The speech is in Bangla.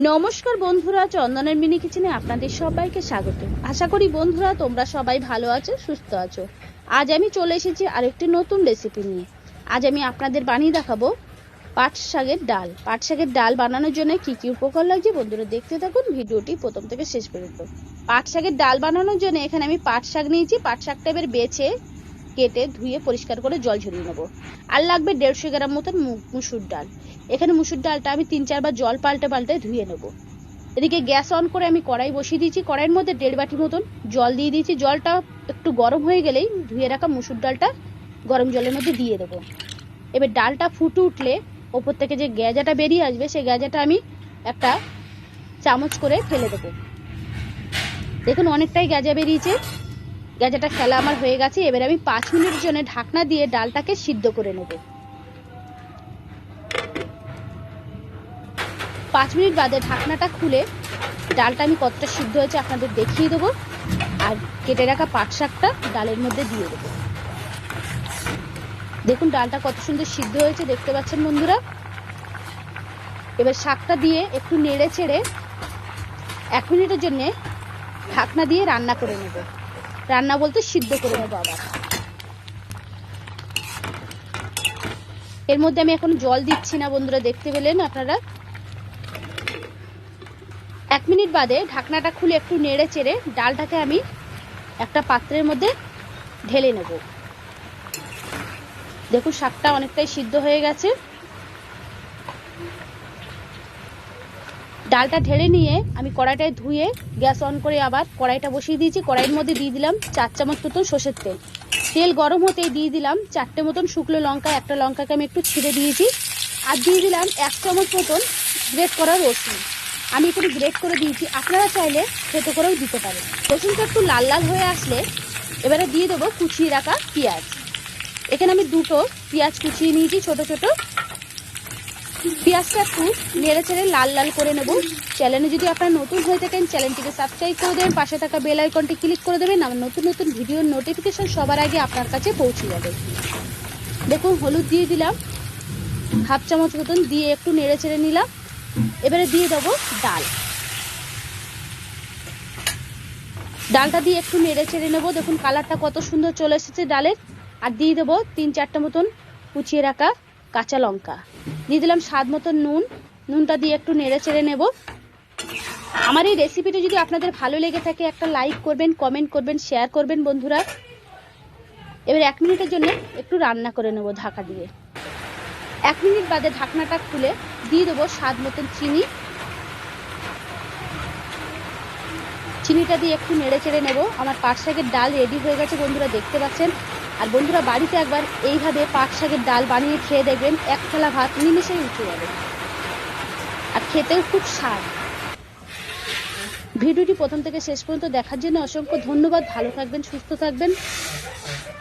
নমস্কার বন্ধুরা, চন্দনের মিনি কিচেনে আপনাদের সবাইকে স্বাগত। আশা করি বন্ধুরা, তোমরা সবাই ভালো আছো, সুস্থ আছো। আজ আমি চলে এসেছি আরেকটি নতুন রেসিপি নিয়ে। আজ আমি আপনাদের বানিয়ে দেখাবো পাট শাকের ডাল। পাট শাকের ডাল বানানোর জন্য কি কি উপকরণ লাগছে বন্ধুরা, দেখতে থাকুন। ভিডিওটি প্রথম থেকে শেষ পর্যন্ত। পাট শাকের ডাল বানানোর জন্য এখানে আমি পাট শাক নিয়েছি। পাট শাকটা এবার বেছে কেটে ধুয়ে পরিষ্কার করে জল ঝরিয়ে নেব। আর লাগবে দেড়শো গ্রাম মতন মুসুর ডাল। এখানে মুসুর ডালটা আমি তিন চারবার জল পাল্টে পাল্টে ধুয়ে নেব। এদিকে গ্যাস অন করে আমি কড়াই বসিয়ে দিয়েছি। কড়াইয়ের মধ্যে দেড় বাটি মতন জল দিয়ে দিয়েছি। জলটা একটু গরম হয়ে গেলেই ধুয়ে রাখা মুসুর ডালটা গরম জলের মধ্যে দিয়ে দেবো। এবার ডালটা ফুটে উঠলে ওপর থেকে যে গ্যাজাটা বেরিয়ে আসবে, সেই গ্যাজাটা আমি একটা চামচ করে ফেলে দেবো। দেখুন অনেকটাই গ্যাজা বেরিয়েছে। গ্যাজাটা খেলা আমার হয়ে গেছে, এবার আমি পাঁচ মিনিটের জন্য ঢাকনা দিয়ে ডালটাকে সিদ্ধ করে নেব। পাঁচ মিনিট বাদে ঢাকনাটা খুলে ডালটা আমি কতটা সিদ্ধ হয়েছে আপনাদের দেখিয়ে দেবো, আর কেটে রাখা পাট শাকটা ডালের মধ্যে দিয়ে দেবো। দেখুন ডালটা কত সুন্দর সিদ্ধ হয়েছে, দেখতে পাচ্ছেন বন্ধুরা? এবার শাকটা দিয়ে একটু নেড়ে চেড়ে এক মিনিটের জন্যে ঢাকনা দিয়ে রান্না করে নেব। রান্না বলতে সিদ্ধ করে নেব আবার। এর মধ্যে আমি এখন জল দিচ্ছি না বন্ধুরা, দেখতে পেলেন আপনারা? এক মিনিট বাদে ঢাকনাটা খুলে একটু নেড়ে চেড়ে ডালটাকে আমি একটা পাত্রের মধ্যে ঢেলে নেব। দেখুন, শাকটা অনেকটাই সিদ্ধ হয়ে গেছে। ডালটা ঢেলে নিয়ে আমি কড়াইটায় ধুয়ে গ্যাস অন করে আবার কড়াইটা বসিয়ে দিয়েছি। কড়াইয়ের মধ্যে দিয়ে দিলাম চার চামচ মতন সর্ষের তেল। তেল গরম হতেই দিয়ে দিলাম চারটে মতন শুকনো লঙ্কা, একটা লঙ্কাকে আমি একটু ছিঁড়ে দিয়েছি। আর দিয়ে দিলাম এক চামচ মতন গ্রেট করা রসুন। আমি একটু গ্রেট করে দিয়েছি। আপনারা চাইলে থেতো করেও দিতে পারেন। রসুনটা একটু লাল লাল হয়ে আসলে এবারে দিয়ে দেবো কুচিয়ে রাখা পেঁয়াজ। এখানে আমি দুটো পেঁয়াজ কুচিয়ে নিয়েছি ছোট ছোট। পেঁয়াজটা একটু নেড়ে চেড়ে লাল লাল করে নেব। চ্যানেলে যদি আপনারা নতুন হয়ে থাকেন, চ্যানেলটিকে সাবস্ক্রাইব করে দেবেন, পাশে থাকা বেল আইকনটি ক্লিক করে দেবেন আমার নতুন নতুন ভিডিওর নোটিফিকেশন সবার আগে আপনার কাছে পৌঁছে যাবে। দেখুন, হলুদ দিয়ে দিলাম। হাফ চামচ মতন দিয়ে একটু নেড়ে চেড়ে নিলাম। এবারে দিয়ে দেবো ডাল। ডালটা দিয়ে একটু নেড়ে চেড়ে নেব। দেখুন কালারটা কত সুন্দর চলে এসেছে ডালের। আর দিয়ে দেবো তিন চারটে মতন কুচিয়ে রাখা কাঁচা লঙ্কা। দিয়ে দিলাম স্বাদ মতো নুন। নুনটা দিয়ে একটু নেড়ে চেড়ে নেব। আমার এই রেসিপিটা যদি আপনাদের ভালো লেগে থাকে, একটা লাইক করবেন কমেন্ট করবেন শেয়ার করবেন বন্ধুরা। এবার এক মিনিটের জন্য একটু রান্না করে নেব ঢাকা দিয়ে। এক মিনিট বাদে ঢাকনাটা খুলে দিয়ে দেবো স্বাদ মতন চিনি। চিনিটা দিয়ে একটু নেড়ে চেড়ে নেব। আমার পাট শাকের ডাল রেডি হয়ে গেছে, বন্ধুরা দেখতে পাচ্ছেন। আর বন্ধুরা, বাড়িতে একবার এইভাবে পাট শাকের ডাল বানিয়ে খেয়ে দেখবেন, এক থালা ভাত নিমেষেই উঠে যাবে। আর খেতেও খুব স্বাদ। ভিডিওটি প্রথম থেকে শেষ পর্যন্ত দেখার জন্য অসংখ্য ধন্যবাদ। ভালো থাকবেন, সুস্থ থাকবেন।